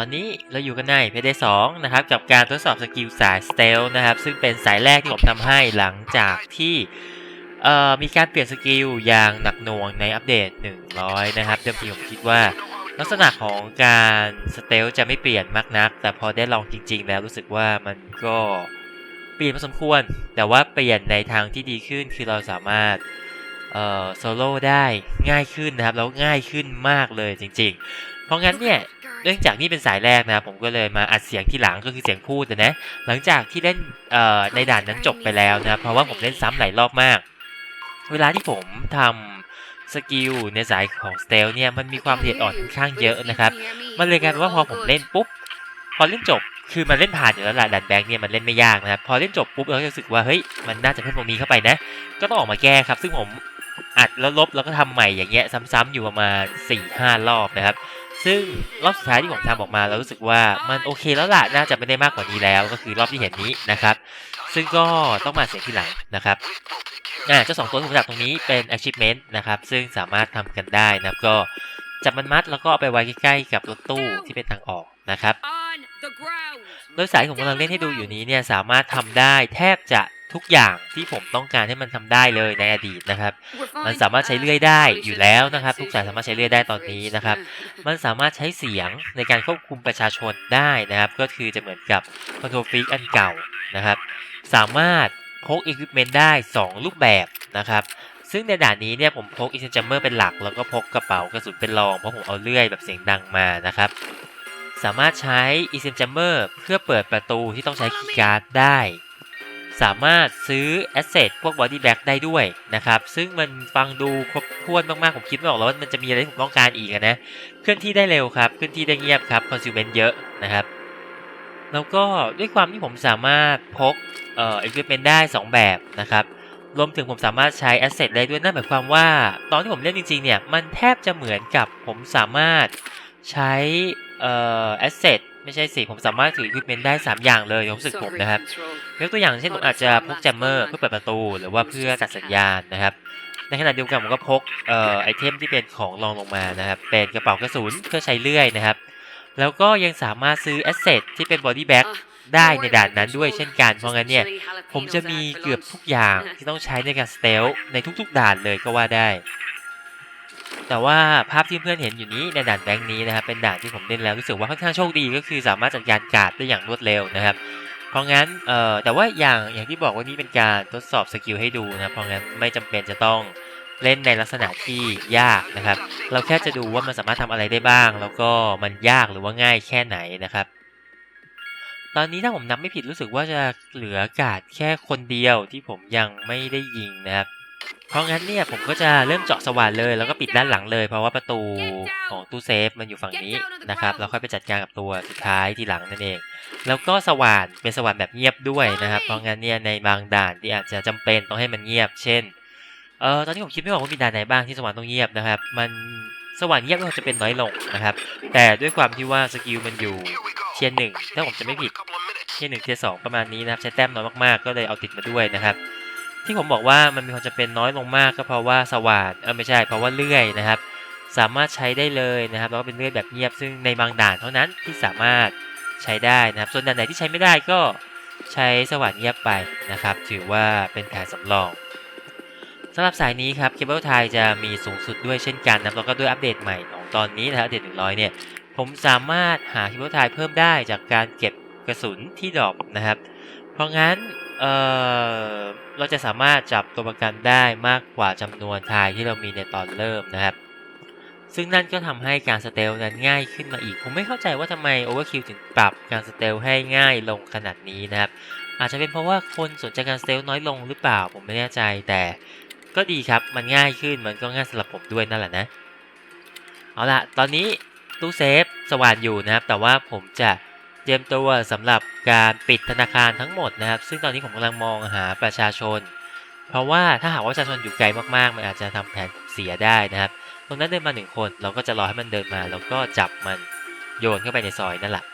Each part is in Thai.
ตอนนี้เราอยู่กันในเพย์สองนะครับกับการทดสอบสกิลสายสเตลนะครับซึ่งเป็นสายแรกที่ผมทำให้หลังจากที่มีการเปลี่ยนสกิลอย่างหนักหน่วงในอัปเดต 100 นะครับ เดิมทีผมคิดว่า ลักษณะของการสเตลจะไม่เปลี่ยนมากนัก แต่พอได้ลองจริง ๆ แล้วรู้สึกว่ามันก็เปลี่ยนพอสมควร แต่ว่าเปลี่ยนในทางที่ดีขึ้นคือเราสามารถโซโล่ได้ง่ายขึ้นนะครับ แล้วง่ายขึ้นมากเลยจริง ๆ เพราะงั้นเนี่ย เนื่องจากนี่เป็นสายแรกนะครับผมก็เลยมาอัดเสียงที่หลังก็คือเสียงพูดนะ หลังจากที่เล่นในด่านนั้นจบไปแล้วนะครับเพราะว่าผมเล่นซ้ำหลายรอบมาก เวลาที่ผมทำสกิลในสายของสเตลเนี่ยมันมีความละเอียดอ่อนค่อนข้างเยอะนะครับ มันเลยกลายเป็นว่าพอผมเล่นปุ๊บ พอเล่นจบคือมันเล่นผ่านอยู่แล้วล่ะดันแบงค์เนี่ยมันเล่นไม่ยากนะครับพอเล่นจบปุ๊บเราก็รู้สึกว่าเฮ้ยมันน่าจะเพิ่มตรงนี้เข้าไปนะ ก็ต้องออกมาแก้ครับ ซึ่งผมอัดแล้วลบแล้วก็ทำใหม่อย่างเงี้ยซ้ำๆอยู่ประมาณ4ี่ห้ารอบนะครับ ซึ่งรอบสุดท้ายที่ผมทำออกมาเรารู้สึกว่ามันโอเคแล้วล่ะน่าจะไม่ได้มากกว่านี้แล้วก็คือรอบที่เห็นนี้นะครับ ซึ่งก็ต้องมาเสียงทีหลังนะครับอ่าเจ้าสองตัวที่ผมจับตรงนี้เป็น achievement นะครับซึ่งสามารถทำกันได้นะครับก็จับมันมัดแล้วก็เอาไปไว้ใกล้ๆกับรถตู้ที่เป็นทางออกนะครับโดยสายที่ผมกำลังเล่นให้ดูอยู่นี้เนี่ยสามารถทำได้แทบจะ ทุกอย่างที่ผมต้องการให้มันทำได้เลยในอดีตนะครับ มันสามารถใช้เลื่อยได้อยู่แล้วนะครับ ทุกสายสามารถใช้เลื่อยได้ตอนนี้นะครับ มันสามารถใช้เสียงในการควบคุมประชาชนได้นะครับ ก็คือจะเหมือนกับ Control Freak อันเก่านะครับ สามารถพก Equipment ได้ 2 รูปแบบนะครับซึ่งในด่านนี้เนี่ยผมพก i n s t a n Jammer เป็นหลัก แล้วก็พกกระเป๋ากระสุนเป็นรอง เพราะผมเอาเลื่อยแบบเสียงดังมานะครับ สามารถใช้ i n s t a n Jammer เพื่อเปิดประตูที่ต้องใช้คีย์การ์ดได้ สามารถซื้อ Asset พวก Body Bag ได้ด้วยนะครับ ซึ่งมันฟังดูครบถ้วนมากๆ ผมคิดไม่ออกแล้วว่ามันจะมีอะไรที่ผมต้องการอีกนะ เคลื่อนที่ได้เร็วครับ เคลื่อนที่ได้เงียบครับ Consument เยอะนะครับ แล้วก็ด้วยความที่ผมสามารถพกเอ่อ equipment ได้ 2 แบบนะครับ รวมถึงผมสามารถใช้ asset ได้ด้วยนั่นหมายความว่า ตอนที่ผมเล่นจริงๆเนี่ย มันแทบจะเหมือนกับผมสามารถใช้เอ่อ asset ไม่ใช่สิผมสามารถถือ equipment ได้ 3 อย่างเลยในความรู้สึกผมนะครับยกตัวอย่างเช่นผมอาจจะพกแจมเมอร์เพื่อเปิดประตู หรือว่าเพื่อตัดสัญญาณนะครับ ในขณะเดียวกันผมก็พกเอ่อไอเทมที่เป็นของรองลงมานะครับ เป็นกระเป๋ากระสุนเพื่อใช้เลื่อยนะครับ แล้วก็ยังสามารถซื้อแอสเซทที่เป็นบอดี้แบ็กได้ในด่านนั้นด้วยเช่นกัน เพราะงั้นเนี่ย ผมจะมีเกือบทุกอย่างที่ต้องใช้ในการสเตลในทุกๆด่านเลยก็ว่าได้ แต่ว่าภาพที่เพื่อนเห็นอยู่นี้ในด่านแบงค์นี้นะครับเป็นด่านที่ผมเล่นแล้วรู้สึกว่าค่อนข้างโชคดีก็คือสามารถจัดการการ์ดได้อย่างรวดเร็วนะครับเพราะงั้นเอ่อแต่ว่าอย่างอย่างที่บอกว่านี่เป็นการทดสอบสกิลให้ดูนะเพราะงั้นไม่จำเป็นจะต้องเล่นในลักษณะที่ยากนะครับ เราแค่จะดูว่ามันสามารถทำอะไรได้บ้าง แล้วก็มันยากหรือว่าง่ายแค่ไหนนะครับ ตอนนี้ถ้าผมนับไม่ผิดรู้สึกว่าจะเหลือกาดแค่คนเดียวที่ผมยังไม่ได้ยิงนะครับ เพราะงั้นเนี่ยผมก็จะเริ่มเจาะสว่านเลย แล้วก็ปิดด้านหลังเลย เพราะว่าประตูของตู้เซฟมันอยู่ฝั่งนี้นะครับแล้วค่อยไปจัดการกับตัวสุดท้ายที่หลังนั่นเอง แล้วก็สว่านเป็นสว่านแบบเงียบด้วยนะครับ เพราะงั้นเนี่ยในบางด่านที่อาจจะจำเป็นต้องให้มันเงียบ เช่นเออตอนนี้ผมคิดไม่ออกว่ามีด่านไหนบ้างที่สว่านต้องเงียบนะครับ มันสว่านเงียบก็จะเป็นน้อยลงนะครับ แต่ด้วยความที่ว่าสกิลมันอยู่เทียนหนึ่งถ้าผมจะไม่ผิดเทียนหนึ่งเทียนสองประมาณนี้นะครับใช้แต้มน้อยมากๆก็เลยเอาติดมาด้วยนะครับ ที่ผมบอกว่ามันมีความจำเป็นน้อยลงมากก็เพราะว่าสว่านเออไม่ใช่ เพราะว่าเลื่อยนะครับ สามารถใช้ได้เลยนะครับแล้วก็เป็นเลื่อยแบบเงียบซึ่งในบางด่านเท่านั้นที่สามารถใช้ได้นะครับ ส่วนด่านไหนที่ใช้ไม่ได้ก็ใช้สว่านเงียบไปนะครับ ถือว่าเป็นแผนสำรองสำหรับสายนี้ครับเคเบิลไทยจะมีสูงสุดด้วยเช่นกันนะครับแล้วก็ด้วยอัปเดตใหม่ของตอนนี้นะครับอัปเดต100 เนี่ย ผมสามารถหาเคเบิลไทยเพิ่มได้จากการเก็บกระสุนที่ดรอปนะครับ เพราะงั้นเอ่อเราจะสามารถจับตัวประกันได้มากกว่าจำนวนทายที่เรามีในตอนเริ่มนะครับ ซึ่งนั่นก็ทำให้การสเตลนั้นง่ายขึ้นมาอีก ผมไม่เข้าใจว่าทำไม Overkill ถึงปรับการสเตลให้ง่ายลงขนาดนี้นะครับ อาจจะเป็นเพราะว่าคนสนใจการสเตลน้อยลงหรือเปล่าผมไม่แน่ใจแต่ก็ดีครับมันง่ายขึ้นมันก็ง่ายสำหรับผมด้วยนั่นแหละนะ เอาละตอนนี้ตู้เซฟสว่านอยู่นะครับ แต่ว่าผมจะ รียมตัวสำหรับการปิดธนาคารทั้งหมดนะครับ ซึ่งตอนนี้ผมกำลังมองหาประชาชน เพราะว่าถ้าหากว่าประชาชนอยู่ไกลมากๆ มันอาจจะทำแผนเสียได้นะครับ ตรงนั้นเดินมาหนึ่งคน เราก็จะรอให้มันเดินมา แล้วก็จับมันโยนเข้าไปในซอยนั่นแหละ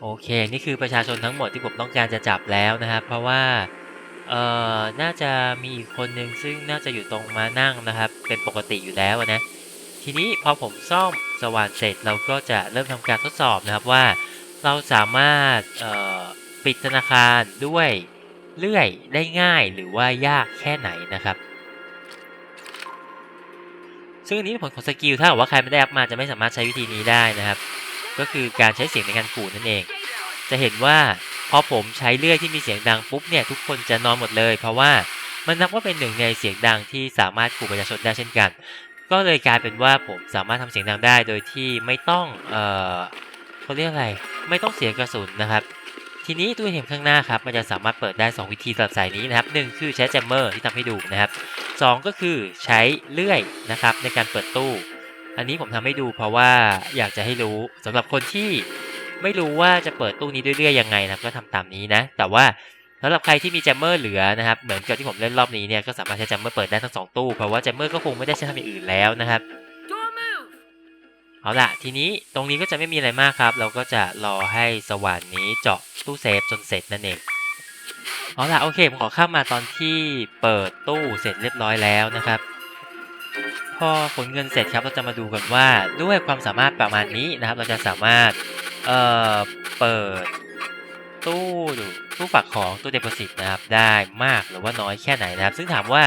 โอเค นี่คือประชาชนทั้งหมดที่ผมต้องการจะจับแล้วนะครับ เพราะว่าเอ่อน่าจะมีอีกคนหนึ่งซึ่งน่าจะอยู่ตรงมานั่งนะครับ เป็นปกติอยู่แล้วนะ ทีนี้พอผมซ่อมสว่านเสร็จเราก็จะเริ่มทำการทดสอบนะครับว่า เราสามารถปิดธนาคารด้วยเลื่อยได้ง่ายหรือว่ายากแค่ไหนนะครับ ซึ่งอันนี้เป็นผลของสกิลถ้าเกิดว่าใครไม่ได้อัพมาจะไม่สามารถใช้วิธีนี้ได้นะครับ ก็คือการใช้เสียงในการขู่นั่นเอง จะเห็นว่าพอผมใช้เลื่อยที่มีเสียงดังปุ๊บเนี่ยทุกคนจะนอนหมดเลย เพราะว่ามันนับว่าเป็นหนึ่งในเสียงดังที่สามารถขู่ประชาชนได้เช่นกัน ก็เลยกลายเป็นว่าผมสามารถทำเสียงดังได้โดยที่ไม่ต้องเอ่อเขาเรียกอะไรไม่ต้องเสียกระสุนนะครับ ทีนี้ตัวเห็นข้างหน้าครับมันจะสามารถเปิดได้ 2 วิธีสำหรับสายนี้นะครับหนึ่งคือใช้แจมเมอร์ที่ทำให้ดูนะครับสองก็คือใช้เลื่อยนะครับในการเปิดตู้ อันนี้ผมทำให้ดูเพราะว่าอยากจะให้รู้สำหรับคนที่ไม่รู้ว่าจะเปิดตู้นี้เรื่อยๆยังไงนะครับก็ทำตามนี้นะ แต่ว่าสำหรับใครที่มีแจมเมอร์เหลือนะครับ เหมือนกับที่ผมเล่นรอบนี้เนี่ยก็สามารถใช้แจมเมอร์เปิดได้ทั้งสองตู้เพราะว่าแจมเมอร์ก็คงไม่ได้ใช้ทำอย่างอื่นแล้วนะครับเอาล่ะทีนี้ตรงนี้ก็จะไม่มีอะไรมากครับ เราก็จะรอให้สว่านนี้เจาะตู้เซฟจนเสร็จนั่นเองเอาล่ะโอเคผมขอเข้ามาตอนที่เปิดตู้เสร็จเรียบร้อยแล้วนะครับ พอขนเงินเสร็จครับเราจะมาดูกันว่าด้วยความสามารถประมาณนี้นะครับ เราจะสามารถเอ่อเปิดตู้ตู้ฝากของตู้เด p o s i t นะครับได้มากหรือว่าน้อยแค่ไหนนะครับ ซึ่งถามว่า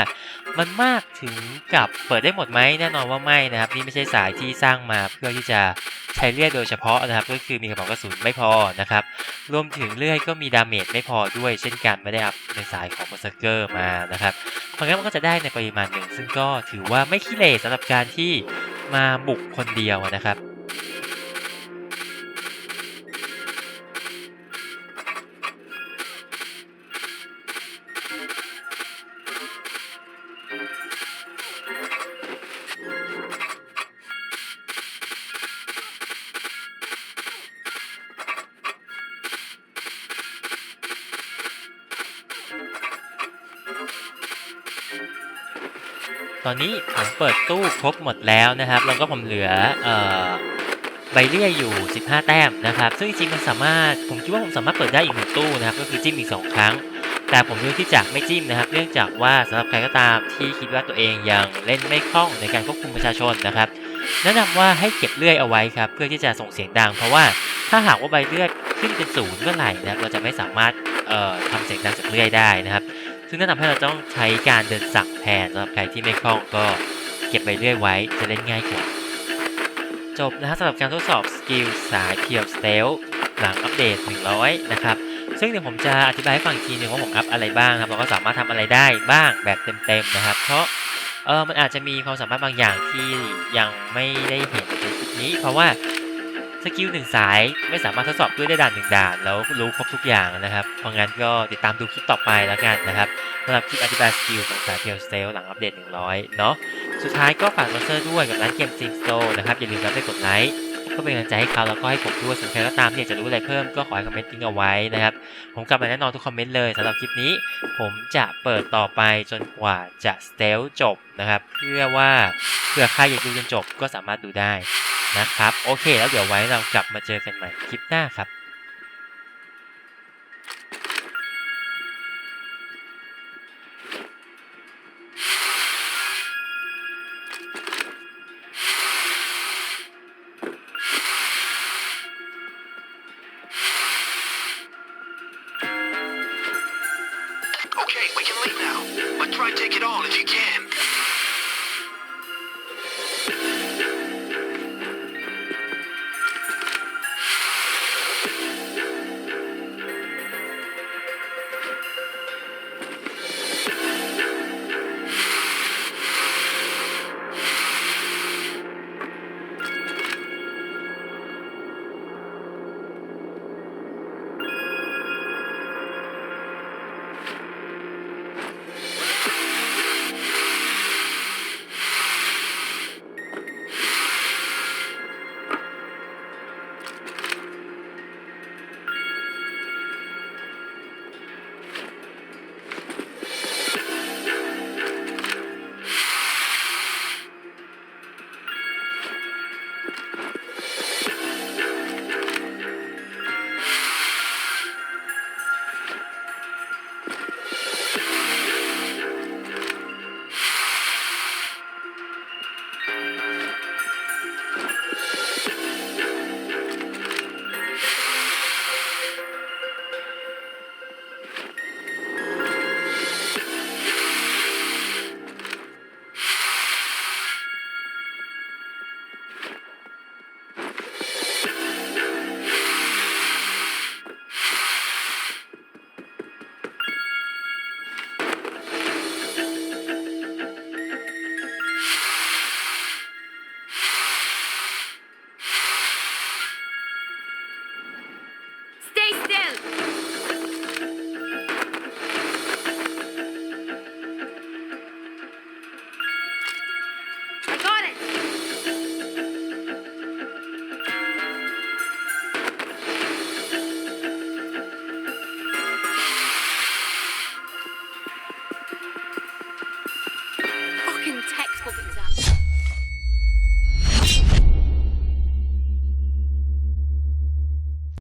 มันมากถึงกับเปิดได้หมดไหมแน่นอนว่าไม่นะครับ นี่ไม่ใช่สายที่สร้างมาเพื่อที่จะ ช้เลื่อยโดยเฉพาะนะครับ ก็คือมีกระบอกกระสุนไม่พอนะครับ รวมถึงเลื่อยก็มีดาเมจไม่พอด้วยเช่นกันไม่ได้อัพในสายของ b e r s e r k e r มานะครับเพราะงั้นมันก็จะได้ในปริมาณหนึ่ง ซึ่งก็ถือว่าไม่ขี้เหร่สำหรับการที่มาบุกคนเดียวนะครับ ตอนนี้ผมเปิดตู้ครบหมดแล้วนะครับ แล้วก็ผมเหลือเอ่อใบเลื่อยอยู่ 15 แต้มนะครับ ซึ่งจริงมันสามารถ ผมคิดว่าผมสามารถเปิดได้อีกหนึ่งตู้นะครับ ก็คือจิ้มอีก 2 ครั้ง แต่ผมเลือกที่จะไม่จิ้มนะครับ เนื่องจากว่าสำหรับใครก็ตามที่คิดว่าตัวเองยังเล่นไม่คล่องในการควบคุมประชาชนนะครับ แนะนำว่าให้เก็บเลื่อยเอาไว้ครับ เพื่อที่จะส่งเสียงดัง เพราะว่าถ้าหากว่าใบเลื่อยขึ้นเป็นศูนย์เมื่อไหร่นะรเราจะไม่สามารถเอ่อทำเสียงดังจากเลื่อยได้นะครับ ซึ่งแนะนำให้เราต้องใช้การเดินสักแทนสำหรับใครที่ไม่คล่องก็เก็บไปเรื่อยไว้จะเล่นง่ายกว่าจบนะฮะสำหรับการทดสอบสกิลสายเพียวสเตลหลังอัปเดต 100 นะครับ ซึ่งเดี๋ยวผมจะอธิบายให้ฟังทีหนึ่งว่าผมอัพอะไรบ้างครับเราก็สามารถทำอะไรได้บ้างแบบเต็มๆนะครับ เพราะเออมันอาจจะมีความสามารถบางอย่างที่ยังไม่ได้เห็นในคลิปนี้ เพราะว่า สกิลหนึ่งสายไม่สามารถทดสอบด้วยได้ด่านหนึ่งด่าน แล้วรู้ครบทุกอย่างนะครับ เพราะงั้นก็ติดตามดูคลิปต่อไปแล้วกันนะครับสำหรับคลิปอธิบายสกิลของสายเพียวสเตลหลังอัปเดต 100 เนาะสุดท้ายก็ฝากโรเซอร์ด้วยกับร้านเกมซิงโตนะครับอย่าลืมรับไปกดไลค์ เพื่อเป็นกำลังใจให้เขาแล้วก็ให้ผมด้วยส่วนใครก็ตามที่อยากจะรู้อะไรเพิ่มก็ขอให้คอมเมนต์ทิ้งเอาไว้นะครับ ผมกลับมาแน่นอนทุกคอมเมนต์เลยสำหรับคลิปนี้ ผมจะเปิดต่อไปจนกว่าจะสเตลจบนะครับ เพื่อว่าเพื่อใครอยากดูจนจบก็สามารถดูได้นะครับ โอเค แล้วเดี๋ยวไว้เรากลับมาเจอกันใหม่คลิปหน้าครับ Okay, we can leave now. But try and take it all if you can.